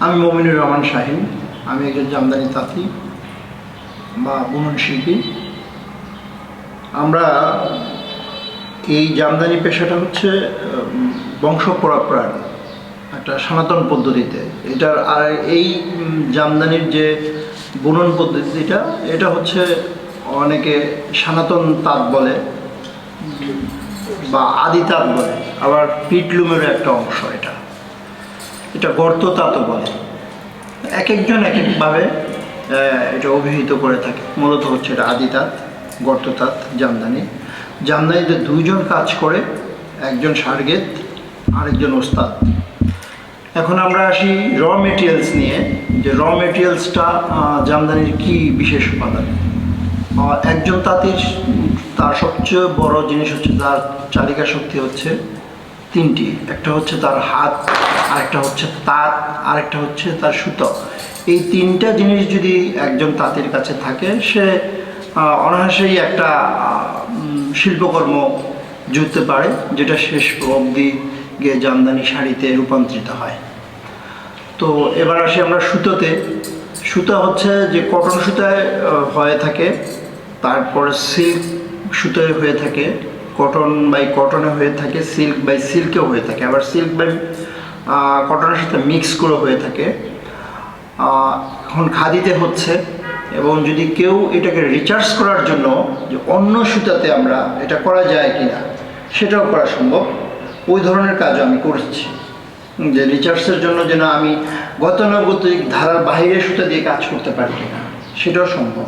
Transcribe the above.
আমি মমিনুর রহমান শাহিন আমি একজন জামদানি তাঁতি বা বুনন শিল্পী। আমরা এই জামদানি পেশাটা হচ্ছে উম, বংশ পরাপ্রাণ একটা সনাতন পদ্ধতিতে। এটার আর এই জামদানির যে বুনন পদ্ধতিটা এটা হচ্ছে অনেকে সনাতন তাঁত বলে বা আদি তাঁত বলে আবার পিটলুমেরও একটা অংশ এটা। এটা গর্ত তাঁতও বলে। এক একজন এক একভাবে এটা অভিহিত করে থাকে। মূলত হচ্ছে এটা আদি তাঁত, গর্ত তাঁত, জামদানি। জামদানিতে দুইজন কাজ করে, একজন সার্গেত, আরেকজন ওস্তাদ। এখন আমরা আসি র মেটেরিয়ালস নিয়ে। যে র মেটেরিয়ালসটা জামদানির কি বিশেষ উপাদান? একজন তাঁতির তার সবচেয়ে বড় জিনিস হচ্ছে তার চালিকা শক্তি হচ্ছে তিনটি। একটা হচ্ছে তার হাত। আরেকটা হচ্ছে তাঁত, আরেকটা হচ্ছে তার সুতো। এই তিনটা জিনিস যদি একজন তাঁতির কাছে থাকে, সে অনায়াসেই একটা শিল্পকর্ম জুড়তে পারে, যেটা শেষ অবধি গিয়ে জামদানি শাড়িতে রূপান্তরিত হয়। তো এবার আসি আমরা সুতোতে। সুতা হচ্ছে যে কটন সুতায় হয়ে থাকে, তারপরে সিল্ক সুতোয় হয়ে থাকে, কটন বাই কটনে হয়ে থাকে, সিল্ক বাই সিল্কেও হয়ে থাকে। আবার সিল্ক বাই কটনের সাথে মিক্স করে হয়ে থাকে। এখন খাদিতে হচ্ছে এবং যদি কেউ এটাকে রিচার্জ করার জন্য যে অন্য সুতাতে আমরা এটা করা যায় কিনা, সেটাও করা সম্ভব। ওই ধরনের কাজও আমি করছি। যে রিচার্জের জন্য যেন আমি গতানুগতিক ধারার বাইরে সুতা দিয়ে কাজ করতে পারি কিনা, সেটাও সম্ভব।